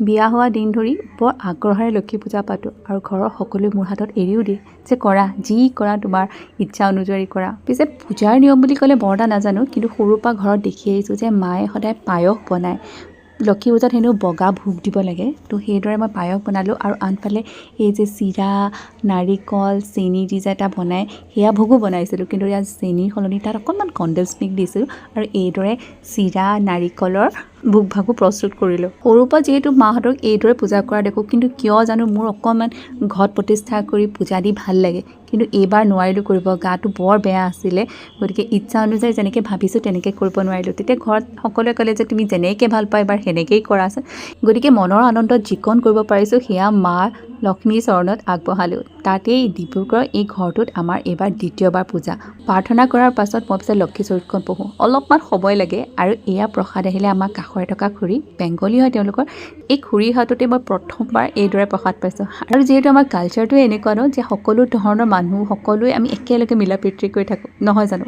বিয়া হোৱা দিন ধৰি বৰ আগ্ৰহেৰে লক্ষী পূজা পাতোঁ আৰু ঘৰৰ সকলোৱে মোৰ হাতত এৰিও দিয়ে যে কৰা যি কৰা তোমাৰ ইচ্ছা অনুযায়ী কৰা। পিছে পূজাৰ নিয়ম বুলি ক'লে বৰ এটা নাজানো কিন্তু সৰুৰ পৰা ঘৰত দেখি আহিছোঁ যে মায়ে সদায় পায়স বনায়। লক্ষী পূজাত হেনো বগা ভোগ দিব লাগে তো সেইদৰে মই পায়স বনালোঁ আৰু আনফালে এই যে চিৰা নাৰিকল চেনি দি যে এটা বনায় সেয়া ভোগো বনাইছিলোঁ কিন্তু ইয়াত চেনিৰ সলনি তাত অকণমান কণ্ডেঞ্চ মিল্ক দিছিলোঁ আৰু এইদৰে চিৰা নাৰিকলৰ ভোগ ভাগো প্ৰস্তুত কৰিলোঁ। সৰুৰ পৰা যিহেতু মাহঁতক এইদৰে পূজা কৰা দেখোঁ কিন্তু কিয় জানো মোৰ অকণমান ঘট প্ৰতিষ্ঠা কৰি পূজা দি ভাল লাগে। কিন্তু এইবাৰ নোৱাৰিলোঁ কৰিব গাটো বৰ বেয়া আছিলে। গতিকে ইচ্ছা অনুযায়ী যেনেকৈ ভাবিছোঁ তেনেকৈ কৰিব নোৱাৰিলোঁ। তেতিয়া ঘৰত সকলোৱে ক'লে যে তুমি যেনেকৈ ভাল পোৱা এবাৰ সেনেকৈয়ে কৰাচোন। গতিকে মনৰ আনন্দত যিকণ কৰিব পাৰিছোঁ সেয়া মা লক্ষ্মীৰ চৰণত আগবঢ়ালোঁ। তাতেই ডিব্ৰুগড়ৰ এই ঘৰটোত আমাৰ এইবাৰ দ্বিতীয়বাৰ পূজা। প্ৰাৰ্থনা কৰাৰ পাছত মই পিছত লক্ষী চৰিতখন পঢ়োঁ। অলপমান সময় লাগে আৰু এয়া প্ৰসাদ আহিলে আমাৰ কাষৰে থকা খুৰী বেংগলী হয় তেওঁলোকৰ এই খুৰীৰ হাততে মই প্ৰথমবাৰ এইদৰে প্ৰসাদ পাইছোঁ। আৰু যিহেতু আমাৰ কালচাৰটোৱে এনেকুৱা ন যে সকলো ধৰণৰ মানুহ সকলোৱে আমি একেলগে মিলা প্ৰীতি কৰি থাকোঁ নহয় জানো?